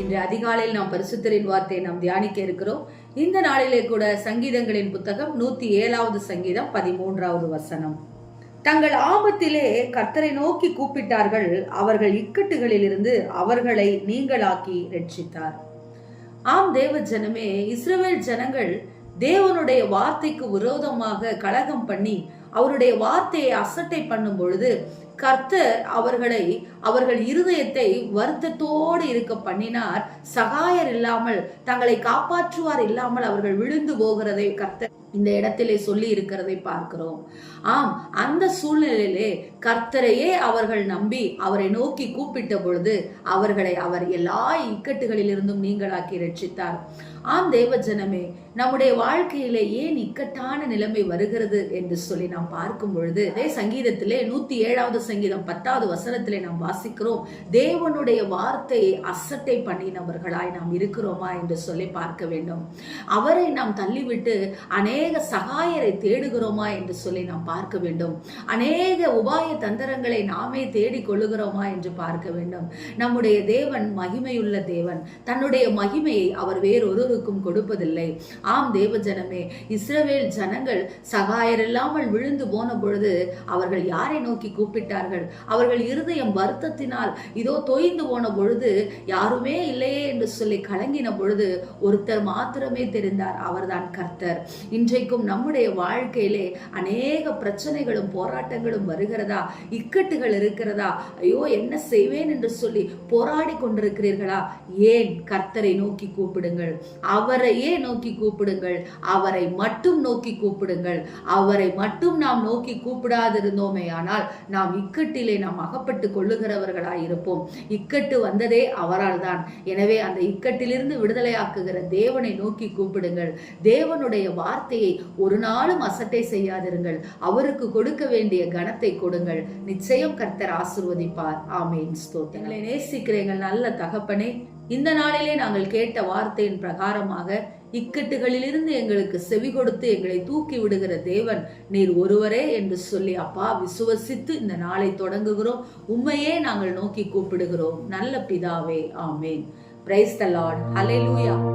இன்று அதிகாலையில் நாம் பரிசுத்தரின் வார்த்தையை நாம் தியானிக்க இருக்கிறோம். இந்த நாளிலே கூட சங்கீதங்களின் புத்தகம் நூத்தி ஏழாவது சங்கீதம் பதிமூன்றாவது வசனம். தங்கள் ஆபத்திலே கர்த்தரை நோக்கி கூப்பிட்டார்கள். அவர்கள் இக்கட்டுகளிலிருந்து அவர்களை நீங்களாக்கி ரட்சித்தார். ஆம் தேவ ஜனமே இஸ்ரவேல் ஜனங்கள் தேவனுடைய வார்த்தைக்கு விரோதமாக கலகம் பண்ணி அவருடைய வார்த்தையை அசட்டை பண்ணும் பொழுது கர்த்தர் அவர்களை அவர்கள் இருதயத்தை வருத்தத்தோடு இருக்க பண்ணினார். சகாயர் இல்லாமல் தங்களை காப்பாற்றுவார் இல்லாமல் அவர்கள் விழுந்து போகிறதை கர்த்தர் இந்த இடத்திலே சொல்லி இருக்கிறதை பார்க்கிறோம். ஆம் அந்த சூழ்நிலையிலே கர்த்தரையே அவர்கள் நம்பி அவரை நோக்கி கூப்பிட்ட பொழுது அவர்களை அவர் எல்லா இக்கட்டுகளிலிருந்தும் நீங்களாக்கி ரட்சித்தார் ஆம் தேவ ஜனமே நம்முடைய வாழ்க்கையிலே ஏன் இக்கட்டான நிலைமை வருகிறது என்று சொல்லி நாம் பார்க்கும் பொழுது அதே சங்கீதத்திலே நூத்தி ஏழாவது சங்கீதம் பத்தாவது வசனத்திலே நாம் வாசிக்கிறோம் தேவனுடைய வார்த்தையை அசட்டை பண்ணினவர்களாய் நாம் இருக்கிறோமா? என்று சொல்லி பார்க்க வேண்டும். அவரை நாம் தள்ளிவிட்டு அநேக சகாயரை தேடுகிறோமா என்று சொல்லி நாம் பார்க்க வேண்டும். அநேக உபாய தந்திரங்களை நாமே தேடிக் கொள்ளுகிறோமா என்று பார்க்க வேண்டும். நம்முடைய தேவன் மகிமையுள்ள தேவன். தன்னுடைய மகிமையை அவர் வேறொருவருக்கும் கொடுப்பதில்லை. ஆம் தேவ ஜனமே இஸ்ரவேல் ஜனங்கள் சகாயர் இல்லாமல் விழுந்து போன பொழுது அவர்கள் யாரை நோக்கி விட்டார்கள் அவர்கள் இருதயம் வருத்தத்தினால் இதோ தொய்ந்து போன பொழுது யாருமே இல்லையே என்று சொல்லி கலங்கின பொழுது ஒருத்தர் மாத்திரமே தெரிந்தார். அவர்தான் கர்த்தர். இன்றைக்கும் நம்முடைய வாழ்க்கையிலே அநேக பிரச்சனைகளும் போராட்டங்களும் வருகிறதா? இக்கட்டுகள் இருக்கிறதா? ஐயோ என்ன செய்வேன் என்று சொல்லி போராடி கொண்டிருக்கிறீர்களா? ஏன்? கர்த்தரை நோக்கி கூப்பிடுங்கள். அவரையே நோக்கி கூப்பிடுங்கள். அவரை மட்டும் நோக்கி கூப்பிடுங்கள். அவரை மட்டும் நாம் நோக்கி கூப்பிடாதிருந்தோமே ஆனால் நாம் இக்கட்டிலே நாம் அகப்பட்டு கொள்ளுகிறவர்களாய் இருப்போம் இக்கட்டு வந்ததே அவரால் தான் எனவே அந்த இக்கட்டிலிருந்து விடுதலையாக்குகிற தேவனை நோக்கி கூப்பிடுங்கள். தேவனுடைய வார்த்தையை ஒரு நாளும் அசட்டை செய்யாதிருங்கள். அவருக்கு கொடுக்க வேண்டிய கனத்தை கொடுங்கள். நிச்சயம் கர்த்தர் ஆசிர்வதிப்பார். ஆமேன். ஸ்தோத்திரங்களை நேசிக்கிற எங்கள் நல்ல தகப்பனே இந்த நாளிலே நாங்கள் கேட்ட வார்த்தையின் பிரகாரமாக இக்கட்டுகளிலிருந்து எங்களுக்கு செவி கொடுத்து எங்களை தூக்கி விடுகிற தேவன் நீர் ஒருவரே என்று சொல்லி அப்பா விசுவசித்து இந்த நாளை தொடங்குகிறோம். உண்மையே நாங்கள் நோக்கி கூப்பிடுகிறோம். நல்ல பிதாவே ஆமேன். Praise the Lord hallelujah